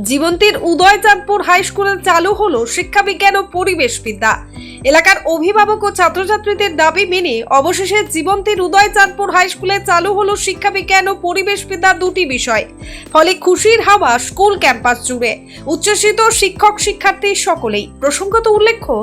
জীবন্তীর Udaychandpur high স্কুলে চালু হলো শিক্ষাবিজ্ঞান ও পরিবেশবিদ্যা এলাকার অভিভাবক ও ছাত্রছাত্রীদের দাবি মেনে অবশেষে জীবন্তীর উদয়চাঁদপুর হাই স্কুলে চালু হলো শিক্ষাবিজ্ঞান ও পরিবেশ পরিবেশবিদ্যা দুটি বিষয়। ফলে খুশির হাওয়া স্কুল ক্যাম্পাস জুড়ে। উচ্ছ্বসিত শিক্ষক শিক্ষার্থী সকলেই। প্রসঙ্গত উল্লেখ্য,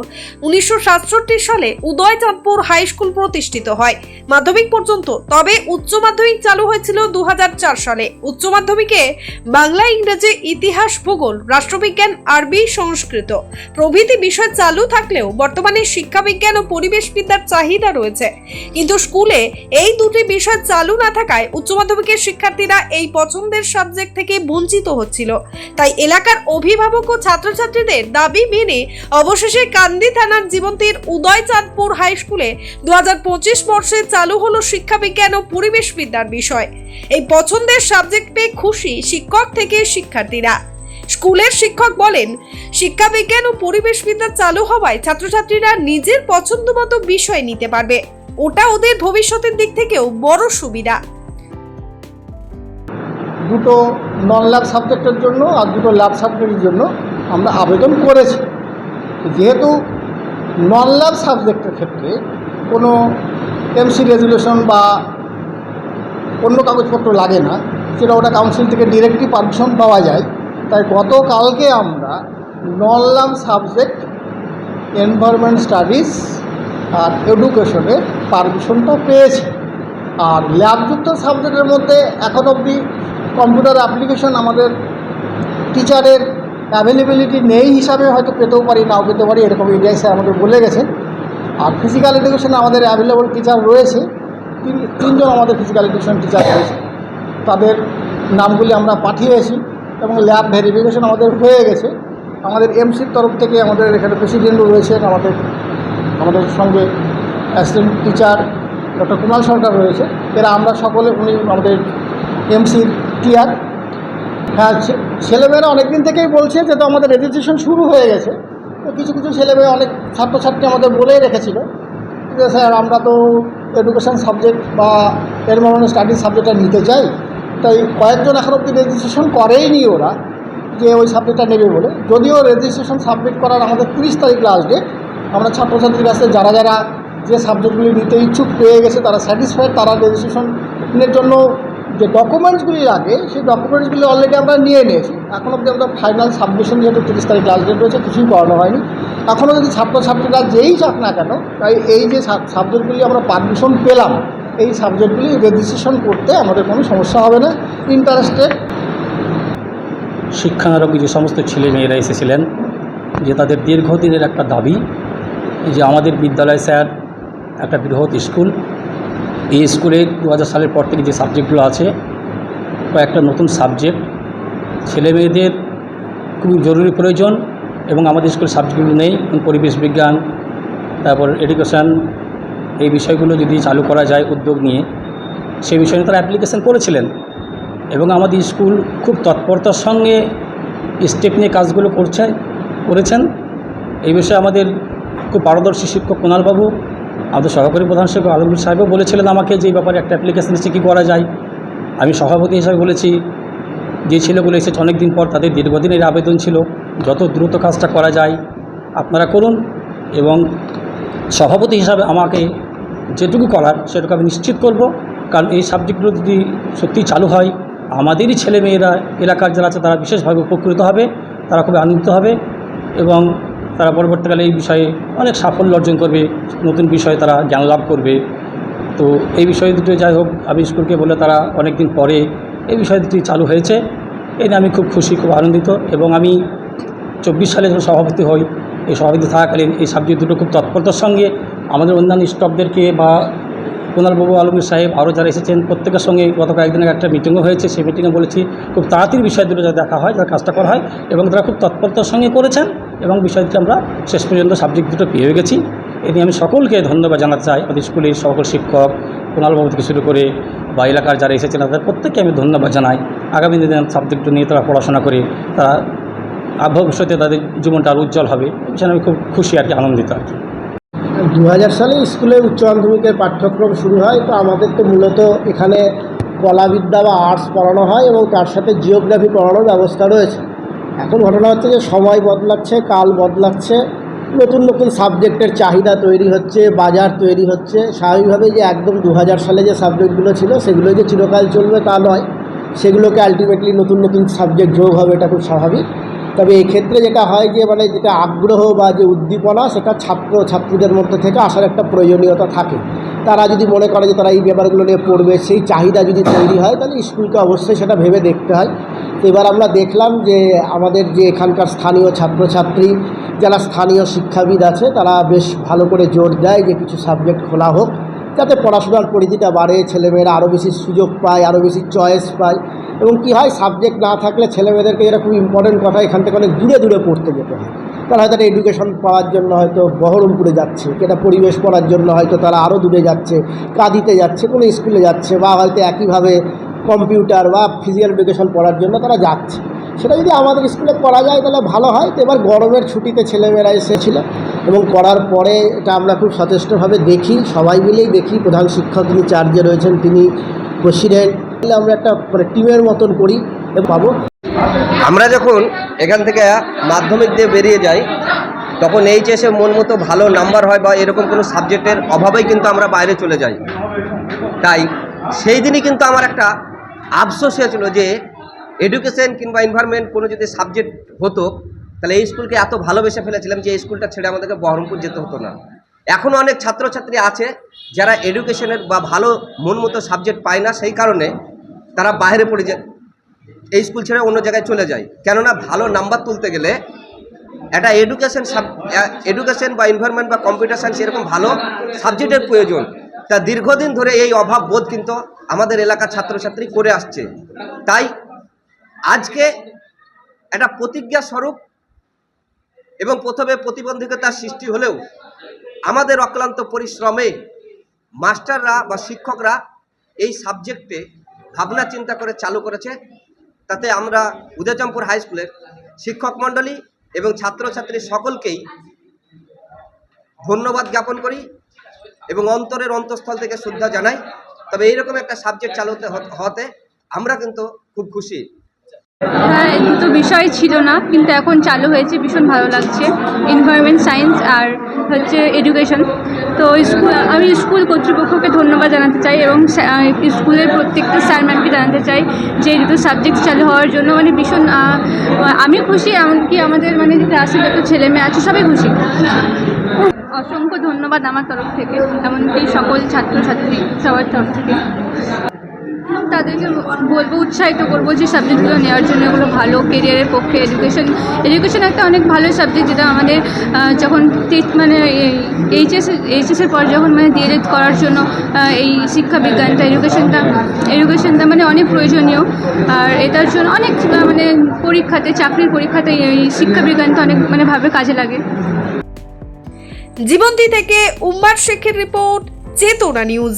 উনিশশো সাতষট্টি সালে উদয়চাঁদপুর হাই স্কুল প্রতিষ্ঠিত হয়। মাধ্যমিক পর্যন্ত তবে উচ্চ মাধ্যমিক চালু হয়েছিল দু হাজার চার সালে। উচ্চ মাধ্যমিকে বাংলা, ইংরেজি, ইতিহাস, ভূগোল, রাষ্ট্রবিজ্ঞান, আরবি, সংস্কৃত প্রভৃতি বিষয় চালু থাকলেও বর্তমানে শিক্ষাবিজ্ঞান ও পরিবেশবিদ্যার চাহিদা রয়েছে। কিন্তু স্কুলে এই দুটি বিষয় চালু না থাকায় উচ্চ মাধ্যমিকের শিক্ষার্থীরা এই পছন্দের সাবজেক্ট থেকে বঞ্চিত হচ্ছিল। তাই এলাকার অভিভাবক ও ছাত্রছাত্রীদের দাবি মেনে অবশেষে কান্দি থানার জীবন্তীর উদয়চাঁদপুর হাই স্কুলে দু হাজার পঁচিশ বর্ষে চালু হলো শিক্ষাবিজ্ঞান ও পরিবেশ বিদ্যার বিষয়। এই পছন্দের সাবজেক্ট পেয়ে খুশি শিক্ষক থেকে শিক্ষার্থীরা। স্কুলের শিক্ষক বলেন, শিক্ষাবিজ্ঞান ও পরিবেশবিদ্যা চালু হওয়ায় ছাত্রছাত্রীরা নিজের পছন্দ মতো বিষয় নিতে পারবে। ওটা ওদের ভবিষ্যতের দিক থেকেও বড় সুবিধা। দুটো নন ল্যাব সাবজেক্টের জন্য আর দুটো ল্যাব সাবজেক্টের জন্য আমরা আবেদন করেছি। যেহেতু নন ল্যাব সাবজেক্টের ক্ষেত্রে কোনো এমসি রেজুলেশন বা অন্য কাগজপত্র লাগে না, সেটা ওটা কাউন্সিল থেকে ডিরেক্টলি পারমিশন পাওয়া যায়। তাই গতকালকে আমরা ল্যাব সাবজেক্ট এনভায়রনমেন্ট স্টাডিজ আর এডুকেশনের পারমিশনটা পেয়েছি। আর ল্যাবযুক্ত সাবজেক্টের মধ্যে এখন অবধি কম্পিউটার অ্যাপ্লিকেশন আমাদের টিচারের অ্যাভেলেবিলিটি নেই হিসাবে হয়তো পেতেও পারি, নাও পেতে পারি, এরকম ইন্ডিয়ায় স্যার আমাদের বলে গেছেন। আর ফিজিক্যাল এডুকেশনে আমাদের অ্যাভেলেবল টিচার রয়েছে। তিন তিনজন আমাদের ফিজিক্যাল এডুকেশন টিচার রয়েছে। তাদের নামগুলি আমরা পাঠিয়েছি। এবং ল্যাব ভেরিফিকেশন আমাদের হয়ে গেছে। আমাদের এমসির তরফ থেকে আমাদের এখানে প্রেসিডেন্টও রয়েছেন, আমাদের আমাদের সঙ্গে assistant teacher doctor Kumar Sarkar রয়েছে। এরা আমরা সকলে, উনি আমাদের এমসির টিআর হ্যাঁ ছেলেমেয়েরা অনেক দিন থেকেই বলছে যে তো আমাদের রেজিস্ট্রেশন শুরু হয়ে গেছে। তো কিছু কিছু ছেলেমেয়ে অনেক ছাত্রছাত্রী আমাদের বলেই রেখেছিল যে স্যার, আমরা তো এডুকেশন সাবজেক্ট বা এনভারনমেন্ট স্টাডিজ সাবজেক্টটা নিতে চাই। তাই কয়েকজন এখন অব্দি রেজিস্ট্রেশন করেইনি ওরা যে ওই সাবজেক্টটা নেবে বলে। যদিও রেজিস্ট্রেশন সাবমিট করার আমাদের তিরিশ তারিখ লাস্ট ডেট আমরা ছাত্রছাত্রীর কাছে যারা যারা যে সাবজেক্টগুলি নিতে ইচ্ছুক পেয়ে গেছে, তারা স্যাটিসফাইড তারা রেজিস্ট্রেশনের জন্য যে ডকুমেন্টসগুলি লাগে, সেই ডকুমেন্টসগুলি অলরেডি আমরা নিয়ে নিয়েছি। এখন অবধি আমরা ফাইনাল সাবমিশন যেহেতু তিরিশ তারিখ লাস্ট ডেট রয়েছে, কিছুই করানো হয়নি। এখনও যদি ছাত্রছাত্রীরা যেই চাক না কেন, তাই এই যে সাবজেক্টগুলি আমরা পারমিশন পেলাম এই সাবজেক্টগুলি রেজিস্ট্রেশন করতে আমাদের কোনো সমস্যা হবে না ইন্টারেস্টেড শিক্ষানরোগী যে সমস্ত ছেলে মেয়েরা এসেছিলেন, যে তাদের দীর্ঘদিনের একটা দাবি যে আমাদের বিদ্যালয় স্যার, একটা বৃহৎ স্কুল, এই স্কুলে দু হাজার সালের পর থেকে যে সাবজেক্টগুলো আছে, কয়েকটা নতুন সাবজেক্ট ছেলে মেয়েদের খুবই জরুরি প্রয়োজন এবং আমাদের স্কুল সাবজেক্টগুলো নেই, পরিবেশ বিজ্ঞান, তারপর এডুকেশান এই বিষয়গুলো যদি চালু করা যায় উদ্যোগ নিয়ে সেই বিষয়ে তারা অ্যাপ্লিকেশন করেছিলেন এবং আমাদের স্কুল খুব তৎপরতার সঙ্গে স্টেপ নিয়ে কাজগুলো করছে, করেছেন। এই বিষয়ে আমাদের খুব পারদর্শী শিক্ষক কুণালবাবু, আমাদের সহকারী প্রধান শিক্ষক আলমগীর সাহেবও বলেছিলেন আমাকে যে ব্যাপারে একটা অ্যাপ্লিকেশন এসে কী করা যায়? আমি সভাপতি হিসাবে বলেছি, যে ছেলেগুলো এসেছে অনেক দিন পর তাদের দীর্ঘদিনের আবেদন ছিল, যত দ্রুত কাজটা করা যায়, আপনারা করুন এবং সভাপতি হিসাবে আমাকে যেটুকু করার সেটুকু আমি নিশ্চিত করব। কারণ এই সাবজেক্টগুলো যদি সত্যি চালু হয়, আমাদেরই ছেলেমেয়েরা, এলাকার যারা আছে তারা বিশেষভাবে উপকৃত হবে, তারা খুবই আনন্দিত হবে এবং তারা পরবর্তীকালে এই বিষয়ে অনেক সাফল্য অর্জন করবে, নতুন বিষয়ে তারা জ্ঞান লাভ করবে। তো এই বিষয় দুটো যাই হোক আমি স্কুলকে বলে তারা অনেক দিন পরে এই বিষয় দুটি চালু হয়েছে। এই আমি খুব খুশি, খুব আনন্দিত এবং আমি চব্বিশ সালে যখন সভাপতি হই, এই সভাপতি থাকাকালীন এই সাবজেক্ট দুটো খুব তৎপরতার সঙ্গে আমাদের অন্যান্য স্টকদেরকে বা কুণালবাবু, আলমগীর সাহেব আরও যারা এসেছেন, প্রত্যেকের সঙ্গে গত কয়েকদিন আগে একটা মিটিংও হয়েছে। সেই মিটিংয়ে বলেছি, খুব তাড়াতাড়ি বিষয় দুটো যাতে দেখা হয়, যাতে কাজটা করা হয় এবং তারা খুব তৎপরতার সঙ্গে করেছেন এবং বিষয়টি আমরা শেষ পর্যন্ত সাবজেক্ট দুটো পেয়ে গেছি। এ আমি সকলকে ধন্যবাদ জানাতে চাই। আমাদের স্কুলের সকল শিক্ষক, কুণালবাবু থেকে শুরু করে বা এলাকার যারা এসেছেন, তাদের প্রত্যেককে আমি ধন্যবাদ জানাই। আগামী দিনে সাবজেক্ট নিয়ে তারা পড়াশোনা করে, তারা ভবিষ্যতে তাদের জীবনটা আরও উজ্জ্বল হবে বিষয়ে আমি খুব খুশি আর কি, আনন্দিত আর কি। দু হাজার সালে স্কুলে উচ্চ মাধ্যমিকের পাঠ্যক্রম শুরু হয়, তো আমাদের তো মূলত এখানে কলাবিদ্যা বা আর্টস পড়ানো হয় এবং তার সাথে জিওগ্রাফি পড়ানোর ব্যবস্থা রয়েছে। এখন ঘটনা হচ্ছে যে সময় বদলাচ্ছে, কাল বদলাচ্ছে, নতুন নতুন সাবজেক্টের চাহিদা তৈরি হচ্ছে, বাজার তৈরি হচ্ছে। স্বাভাবিকভাবে যে একদম দু হাজার সালে যে সাবজেক্টগুলো ছিল সেগুলো যে চিরকাল চলবে তা নয়। সেগুলোকে আলটিমেটলি নতুন নতুন সাবজেক্ট যোগ হবে, এটা খুব স্বাভাবিক। তবে এক্ষেত্রে যেটা হয় যে মানে যেটা আগ্রহ বা যে উদ্দীপনা, সেটা ছাত্র ছাত্রীদের মধ্যে থেকে আসার একটা প্রয়োজনীয়তা থাকে। তারা যদি মনে করে যে তারা এই ব্যাপারগুলো নিয়ে পড়বে, সেই চাহিদা যদি তৈরি হয়, তাহলে স্কুলকে অবশ্যই সেটা ভেবে দেখতে হয়। তো এবার আমরা দেখলাম যে আমাদের যে এখানকার স্থানীয় ছাত্রছাত্রী, যারা স্থানীয় শিক্ষাবিদ আছে, তারা বেশ ভালো করে জোর দেয় যে কিছু সাবজেক্ট খোলা হোক, যাতে পড়াশোনার পরিধিটা বাড়ে, ছেলেমেয়েরা আরও বেশি সুযোগ পায় আরও বেশি চয়েস পায়। এবং কি হয় সাবজেক্ট না থাকলে ছেলেমেয়েদেরকে এরা খুব ইম্পর্টেন্ট কথা এখান থেকে অনেক দূরে দূরে পড়তে যেতে হয়। তারা হয়তো এডুকেশন পাওয়ার জন্য হয়তো বহরমপুরে যাচ্ছে কেটা পরিবেশ পড়ার জন্য হয়তো তারা আরও দূরে যাচ্ছে, কাঁদিতে যাচ্ছে, কোনো স্কুলে যাচ্ছে বা হয়তো একইভাবে কম্পিউটার বা ফিজিক্যাল এডুকেশন পড়ার জন্য তারা যাচ্ছে। সেটা যদি আমাদের স্কুলে করা যায় তাহলে ভালো হয়। তো এবার গরমের ছুটিতে ছেলেমেয়েরা এসেছিল এবং করার পরে এটা আমরা খুব সচেষ্টভাবে দেখি, সবাই মিলেই দেখি। প্রধান শিক্ষক যিনি চার্জে রয়েছেন তিনি প্রেসিডেন্ট আমরা একটা মানে টিমের মতন করি পাবো আমরা যখন এখান থেকে মাধ্যমিক দিয়ে বেরিয়ে যাই, তখন এইচএসে মন মতো ভালো নাম্বার হয় বা এরকম কোনো সাবজেক্টের অভাবেই কিন্তু আমরা বাইরে চলে যাই। তাই সেই দিনই কিন্তু আমার একটা আফসোস হয়েছিল যে এডুকেশন কিংবা এনভায়রনমেন্ট কোনো যদি সাবজেক্ট হতো, তাহলে এই স্কুলকে এত ভালোবেসে ফেলেছিলাম যে এই স্কুলটা ছেড়ে আমাদেরকে বহরমপুর যেতে হতো না। এখনও অনেক ছাত্রছাত্রী আছে যারা এডুকেশনের বা ভালো মন মতো সাবজেক্ট পায় না, সেই কারণে তারা বাইরে পড়ে যায়, এই স্কুল ছেড়ে অন্য জায়গায় চলে যায়। কেননা ভালো নাম্বার তুলতে গেলে একটা এডুকেশন সাব এডুকেশন বা এনভায়রনমেন্ট বা কম্পিউটার সায়েন্স এরকম ভালো সাবজেক্টের প্রয়োজন। তা দীর্ঘদিন ধরে এই অভাব বোধ কিন্তু আমাদের এলাকার ছাত্রছাত্রী করে আসছে। তাই আজকে একটা প্রতিজ্ঞা স্বরূপ এবং প্রথমে প্রতিবন্ধকতার সৃষ্টি হলেও আমাদের অক্লান্ত পরিশ্রমে মাস্টাররা বা শিক্ষকরা এই সাবজেক্টে ভাবনা চিন্তা করে চালু করেছে। তাতে আমরা উদয়চমপুর হাই স্কুলের শিক্ষক মণ্ডলী এবং ছাত্রছাত্রী সকলকেই ধন্যবাদ জ্ঞাপন করি এবং অন্তরের অন্তঃস্থল থেকে শ্রদ্ধা জানাই। তবে এইরকম একটা সাবজেক্ট চালু হতে হতে আমরা কিন্তু খুব খুশি। হ্যাঁ দুটো বিষয় ছিল না, কিন্তু এখন চালু হয়েছে, ভীষণ ভালো লাগছে। এনভায়রনমেন্ট সায়েন্স আর হচ্ছে এডুকেশন তো স্কুল, আমি স্কুল কর্তৃপক্ষকে ধন্যবাদ জানাতে চাই এবং স্কুলের প্রত্যেকটা স্যার ম্যামকে জানাতে চাই যে এই দুটো সাবজেক্ট চালু হওয়ার জন্য মানে ভীষণ আমি খুশি, এমনকি আমাদের মানে ক্লাসে যত ছেলে মেয়ে আছে সবাই খুশি। অসংখ্য ধন্যবাদ আমার তরফ থেকে, এমনকি সকল ছাত্রছাত্রী সবার তরফ থেকে। তাদেরকে বলব, উৎসাহিত করব যে সাবজেক্টগুলো নেওয়ার জন্য এগুলো ভালো কেরিয়ারের পক্ষে এডুকেশন এডুকেশন একটা অনেক ভালো সাবজেক্ট যেটা আমাদের যখন মানে এইচএস এইচএসের পর যখন মানে ডিএলএড করার জন্য এই শিক্ষা বিজ্ঞানটা এডুকেশনটা এডুকেশনটা মানে অনেক প্রয়োজনীয়। আর এটার জন্য অনেক মানে পরীক্ষাতে, চাকরির পরীক্ষাতে এই শিক্ষা বিজ্ঞানটা অনেক মানে ভাবে কাজে লাগে। জীবন্তী থেকে উম্মার শেখের রিপোর্ট, চেতনা নিউজ।